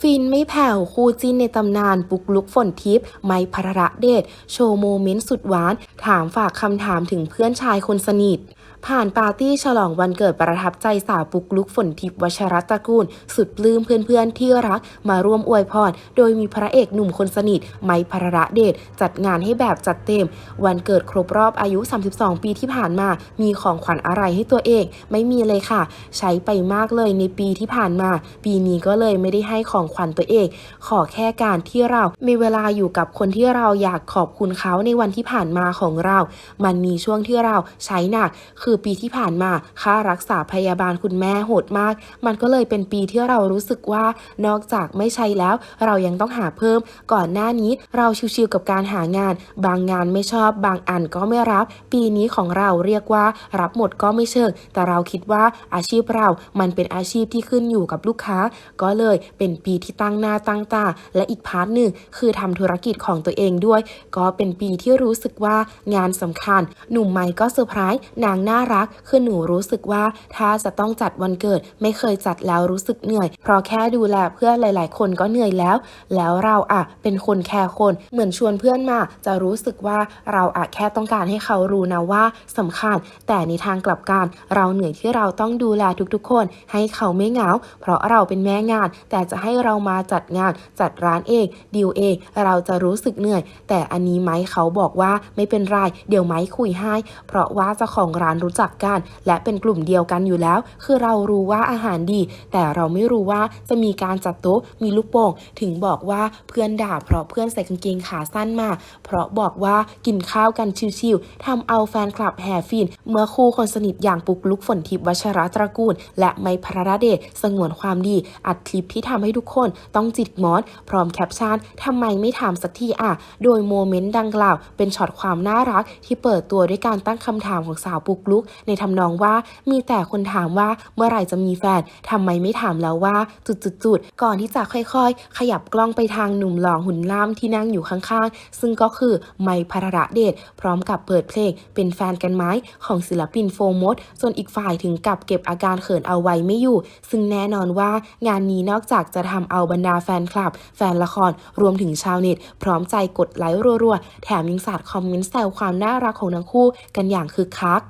ฟินไม่แผ่วคู่จิ้นในตำนานปุกลุกฝนทิพย์ไมค์พระเดชโชว์โมเมนต์สุดหวาน ถามฝากคำถามถึงเพื่อนชายคนสนิทผ่านปาร์ตี้ฉลองวันเกิดประทับใจสาวปุกลุกฝนทิพย์วชรัตกูล สุดปลื้มเพื่อนๆที่รักมาร่วมอวยพร โดยมีพระเอกหนุ่มคนสนิท ไมค์พระเดชจัดงานให้แบบจัดเต็ม วันเกิดครบรอบอายุ 32 ปีที่ผ่านมา มีของขวัญอะไรให้ตัวเอง ไม่มีเลยค่ะ ใช้ไปมากเลยในปีที่ผ่านมา ปีนี้ก็เลยไม่ได้ให้ของขวัญตัวเอง ขอแค่การที่เรามีเวลาอยู่กับคนที่เราอยากขอบคุณเขาในวันที่ผ่านมาของเรา มันมีช่วงที่เราใช้หนักคือปีที่ผ่านมาค่ารักษาพยาบาลคุณแม่โหดมาก มันก็เลยเป็นปีที่เรารู้สึกว่านอกจากไม่ใช้แล้ว เรายังต้องหาเพิ่ม ก่อนหน้านี้เราชิวๆกับการหางาน บางงานไม่ชอบ บางอันก็ไม่รับ ปีนี้ของเราเรียกว่า รับหมดก็ไม่เชิง แต่เราคิดว่าอาชีพเรา มันเป็นอาชีพที่ขึ้นอยู่กับลูกค้า ก็เลยเป็นปีที่ตั้งหน้าตั้งตา และอีกพาร์ทหนึ่งคือทำธุรกิจของตัวเองด้วย ก็เป็นปีที่รู้สึกว่างานสำคัญ หนุ่มไมค์ก็เซอร์ไพรส์นางหน่ารัก คือหนูรู้สึกว่าถ้าจะต้องจัดวันเกิดไม่เคยจัดแล้วรู้สึกเหนื่อย เพราะแค่ดูแลเพื่อนหลาย ๆ คนก็เหนื่อยแล้ว แล้วเราอะเป็นคนแคร์คน เหมือนชวนเพื่อนมา จะรู้สึกว่าเราอะแค่ต้องการให้เขารู้นะว่าสำคัญ แต่ในทางกลับกันเราเหนื่อยที่เราต้องดูแลทุกๆ คน ให้เขาไม่เหงา เพราะเราเป็นแม่งาน แต่จะให้เรามาจัดงานจัดร้านเองดีลเองเราจะรู้สึกเหนื่อย แต่อันนี้ไม้เขาบอกว่าไม่เป็นไรเดี๋ยวไม้คุยให้ เพราะว่าเจ้าของร้านรู้จักกัน และเป็นกลุ่มเดียวกันอยู่แล้ว คือเรารู้ว่าอาหารดี แต่เราไม่รู้ว่าจะมีการจัดโต๊ะมีลูกโป่ง ถึงบอกว่าเพื่อนด่าเพราะเพื่อนใส่กางเกงขาสั้นมา เพราะบอกว่ากินข้าวกันชิวๆทำเอาแฟนคลับแห่ฟิน เมื่อคู่คนสนิทอย่างปุกลุกฝนทิพย์วัชระตระกูล และไมพระเดชสงวนความดี อัดคลิปที่ทำให้ทุกคนต้องจิตมอน พร้อมแคปชั่นทำไมไม่ถามสักทีอะ โดยโมเมนต์ดังกล่าว เป็นช็อตความน่ารักที่เปิดตัวด้วยการตั้งคำถามของสาวปุกลุกในทำนองว่ามีแต่คนถามว่าเมื่อไหร่จะมีแฟนทำไมไม่ถามแล้วว่าจุดๆๆก่อนที่จะค่อยๆ ขยับกล้องไปทางหนุ่มหล่อหุ่นล่ามที่นั่งอยู่ข้างๆ ซึ่งก็คือไมค์พระเดชพร้อมกับเปิดเพลง เป็นแฟนกันไหมของศิลปินโฟมดส่วนอีกฝ่ายถึงกับเก็บอาการเขินเอาไว้ไม่อยู่ ซึ่งแน่นอนว่างานนี้นอกจากจะทำเอาบรรดาแฟนคลับ แฟนละครรวมถึงชาวเน็ต พร้อมใจกดไลค์รัวๆ แถมยังสาดคอมเมนต์แซวความน่ารักของทั้งคู่กันอย่างคึกคัก